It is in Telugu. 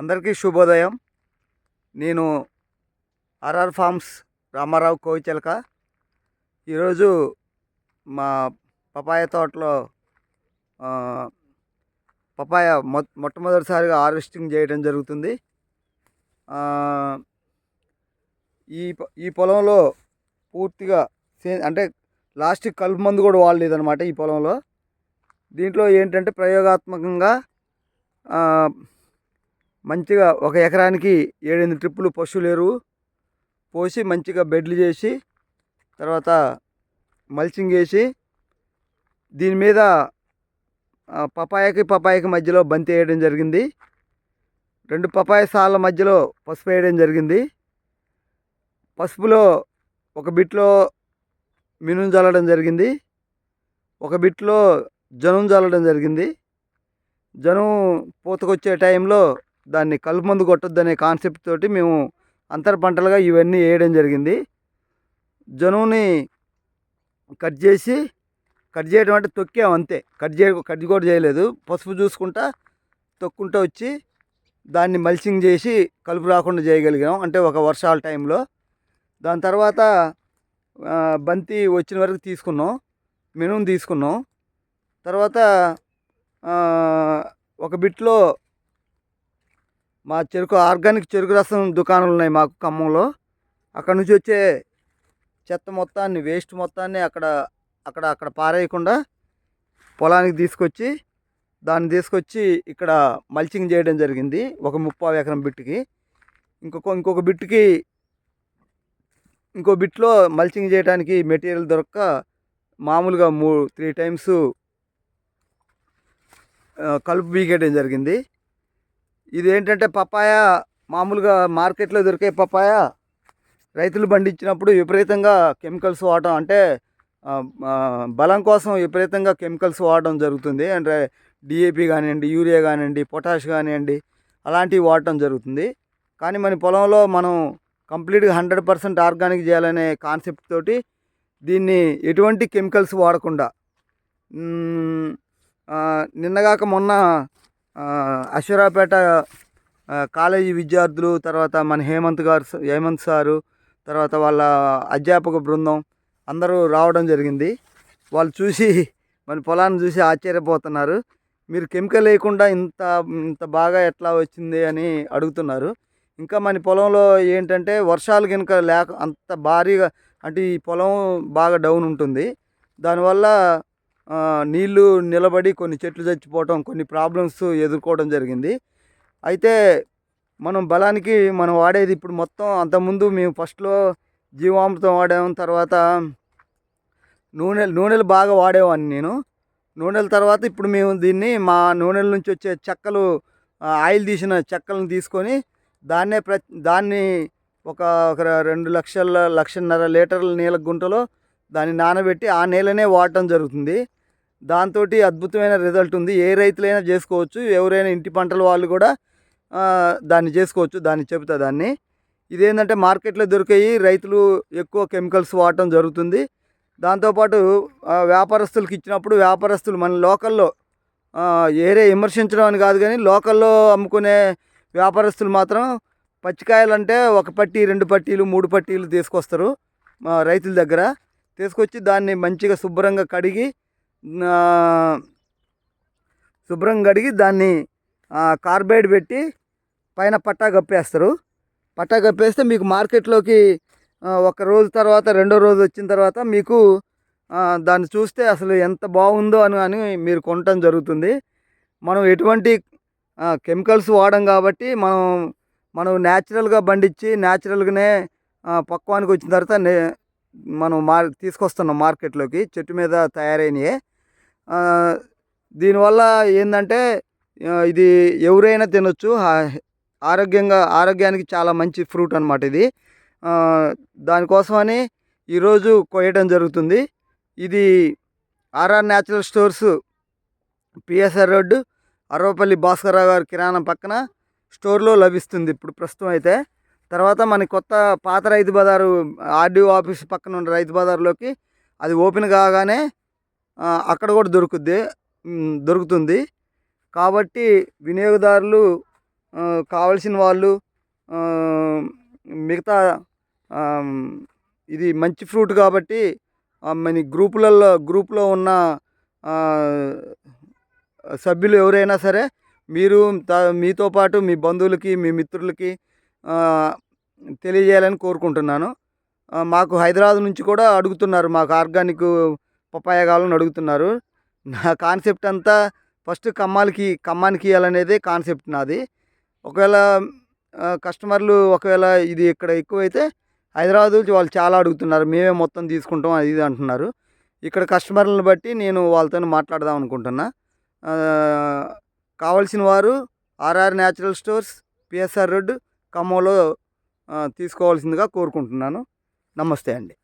అందరికీ శుభోదయం. నేను ఆర్ఆర్ ఫార్మ్స్ రామారావు కోవిచలక ఈరోజు మా పపాయ తోటలో పపాయ మొ మొట్టమొదటిసారిగా హార్వెస్టింగ్ చేయడం జరుగుతుంది. ఈ ఈ పొలంలో పూర్తిగా సే అంటే లాస్ట్ కలుపు మందు కూడా వాడలేదు అనమాట ఈ పొలంలో. దీంట్లో ఏంటంటే ప్రయోగాత్మకంగా మంచిగా ఒక ఎకరానికి ఏడెనిమిది ట్రిప్పులు పశువులు ఎరువు పోసి మంచిగా బెడ్లు చేసి తర్వాత మల్చింగ్ వేసి దీని మీద పపాయకి పపాయకి మధ్యలో బంతి వేయడం జరిగింది. రెండు పపాయ సాల మధ్యలో పసుపు వేయడం జరిగింది. పసుపులో ఒక బిట్లో మినుం చల్లడం జరిగింది. ఒక బిట్లో జనం చల్లడం జరిగింది. జనం పూతకొచ్చే టైంలో దాన్ని కలుపు మందు కొట్టొద్దనే కాన్సెప్ట్ తోటి మేము అంతర పంటలుగా ఇవన్నీ వేయడం జరిగింది. జనువుని కట్ చేసి కట్ చేయడం అంటే తొక్కాం అంతే. కట్ చేయ కట్ కూడా చేయలేదు. పసుపు చూసుకుంటా తొక్కుంటూ వచ్చి దాన్ని మల్చింగ్ చేసి కలుపు రాకుండా చేయగలిగాం. అంటే ఒక వర్షాల టైంలో. దాని తర్వాత బంతి వచ్చిన వరకు తీసుకున్నాం. మెనూని తీసుకున్నాం. తర్వాత ఒక బిట్లో మా చెరుకు ఆర్గానిక్ చెరుకు రసం దుకాణాలు ఉన్నాయి మాకు ఖమ్మంలో. అక్కడ నుంచి వచ్చే చెత్త మొత్తాన్ని వేస్ట్ మొత్తాన్ని అక్కడ అక్కడ అక్కడ పారేయకుండా పొలానికి తీసుకొచ్చి దాన్ని తీసుకొచ్చి ఇక్కడ మల్చింగ్ చేయడం జరిగింది ఒక ముప్పావు ఎకరం బిట్టుకి. ఇంకొక ఇంకొక బిట్టుకి ఇంకో బిట్లో మల్చింగ్ చేయడానికి మెటీరియల్ దొరక్క మామూలుగా మూ త్రీ టైమ్స్ కలుపు బీకేయడం జరిగింది. ఇది ఏంటంటే పపాయ మామూలుగా మార్కెట్లో దొరికే పపాయ రైతులు పండించినప్పుడు విపరీతంగా కెమికల్స్ వాడటం అంటే బలం కోసం విపరీతంగా కెమికల్స్ వాడడం జరుగుతుంది. అంటే డిఏపి కానివ్వండి యూరియా కానివ్వండి పొటాష్ కానివ్వండి అలాంటివి వాడటం జరుగుతుంది. కానీ మన పొలంలో మనం కంప్లీట్గా హండ్రెడ్ పర్సెంట్ ఆర్గానిక్ చేయాలనే కాన్సెప్ట్ తోటి దీన్ని ఎటువంటి కెమికల్స్ వాడకుండా నిన్నగాక మొన్న అశ్వరాపేట కాలేజీ విద్యార్థులు తర్వాత మన హేమంత్ గారు హేమంత్ సారు తర్వాత వాళ్ళ అధ్యాపక బృందం అందరూ రావడం జరిగింది. వాళ్ళు చూసి మన పొలాన్ని చూసి ఆశ్చర్యపోతున్నారు. మీరు కెమికల్ వేయకుండా ఇంత ఇంత బాగా ఎట్లా వచ్చింది అని అడుగుతున్నారు. ఇంకా మన పొలంలో ఏంటంటే వర్షాలు కనుక లేక అంత భారీగా అంటే ఈ పొలం బాగా డౌన్ ఉంటుంది. దానివల్ల నీళ్ళు నిలబడి కొన్ని చెట్లు చచ్చిపోవటం కొన్ని ప్రాబ్లమ్స్ ఎదుర్కోవడం జరిగింది. అయితే మనం బలానికి మనం వాడేది ఇప్పుడు మొత్తం అంతకుముందు మేము ఫస్ట్లో జీవామృతం వాడాము తర్వాత నూనె నూనెలు బాగా వాడేవాడిని నేను. నూనెల తర్వాత ఇప్పుడు మేము దీన్ని మా నూనెల నుంచి వచ్చే చెక్కలు ఆయిల్ తీసిన చెక్కలను తీసుకొని దాన్నే ప్ర దాన్ని ఒక ఒక రెండు లక్షల లక్షన్నర లీటర్ల నీళ్ళ గుంటలో దాన్ని నానబెట్టి ఆ నేలనే వాడటం జరుగుతుంది. దాంతో అద్భుతమైన రిజల్ట్ ఉంది. ఏ రైతులైనా చేసుకోవచ్చు. ఎవరైనా ఇంటి పంటల వాళ్ళు కూడా దాన్ని చేసుకోవచ్చు. దాన్ని చెబుతా దాన్ని. ఇదేంటంటే మార్కెట్లో దొరికాయి రైతులు ఎక్కువ కెమికల్స్ వాడటం జరుగుతుంది. దాంతోపాటు ఆ, వ్యాపారస్తులకు ఇచ్చినప్పుడు వ్యాపారస్తులు మన లోకల్లో ఏరే విమర్శించడం అని కాదు కానీ లోకల్లో అమ్ముకునే వ్యాపారస్తులు మాత్రం పచ్చికాయలు అంటే ఒక పట్టి రెండు పట్టీలు మూడు పట్టీలు తీసుకొస్తారు మా రైతుల దగ్గర. తీసుకొచ్చి దాన్ని మంచిగా శుభ్రంగా కడిగి శుభ్రంగా కడిగి దాన్ని కార్బైడ్ పెట్టి పైన పట్టా కప్పేస్తారు. పట్టా కప్పేస్తే మీకు మార్కెట్లోకి ఒక రోజు తర్వాత రెండో రోజు వచ్చిన తర్వాత మీకు దాన్ని చూస్తే అసలు ఎంత బాగుందో అని అని మీరు కొనటం జరుగుతుంది. మనం ఎటువంటి కెమికల్స్ వాడం కాబట్టి మనం మనం న్యాచురల్గా పండించి న్యాచురల్గానే పక్వానికి వచ్చిన తర్వాత నే మనం మార్ తీసుకొస్తున్నాం మార్కెట్లోకి చెట్టు మీద తయారైనవి దీనివల్ల ఏంటంటే ఇది ఎవరైనా తినొచ్చు. ఆరోగ్యంగా ఆరోగ్యానికి చాలా మంచి ఫ్రూట్ అనమాట ఇది. దానికోసమని ఈరోజు కొయ్యడం జరుగుతుంది. ఇది RR natural stores PSR road Aravapalli Bhaskarrao garu కిరాణం పక్కన స్టోర్లో లభిస్తుంది ఇప్పుడు ప్రస్తుతం అయితే. తర్వాత మన కొత్త పాత రైతు బజారు ఆర్డీఓ ఆఫీస్ పక్కన ఉన్న రైతు బజార్లోకి అది ఓపెన్ కాగానే అక్కడ కూడా దొరుకుద్ది దొరుకుతుంది. కాబట్టి వినియోగదారులు కావలసిన వాళ్ళు మిగతా ఇది మంచి ఫ్రూట్ కాబట్టి మన గ్రూపులలో గ్రూప్లో ఉన్న సభ్యులు ఎవరైనా సరే మీరు మీతో పాటు మీ బంధువులకి మీ మిత్రులకి తెలియజేయాలని కోరుకుంటున్నాను. మాకు హైదరాబాద్ నుంచి కూడా అడుగుతున్నారు మాకు ఆర్గానిక్ పపాయ కావాలని అడుగుతున్నారు. నా కాన్సెప్ట్ అంతా ఫస్ట్ కమ్మాలకి కమ్మానికి ఇవ్వాలనేదే కాన్సెప్ట్ నాది. ఒకవేళ కస్టమర్లు ఒకవేళ ఇది ఇక్కడ ఎక్కువైతే హైదరాబాద్ నుంచి వాళ్ళు చాలా అడుగుతున్నారు మేమే మొత్తం తీసుకుంటాం అది ఇది అంటున్నారు. ఇక్కడ కస్టమర్లను బట్టి నేను వాళ్ళతో మాట్లాడదాం అనుకుంటున్నా. కావలసిన వారు RR natural stores PSR road ఖమ్మంలో తీసుకోవాల్సిందిగా కోరుకుంటున్నాను. నమస్తే అండి.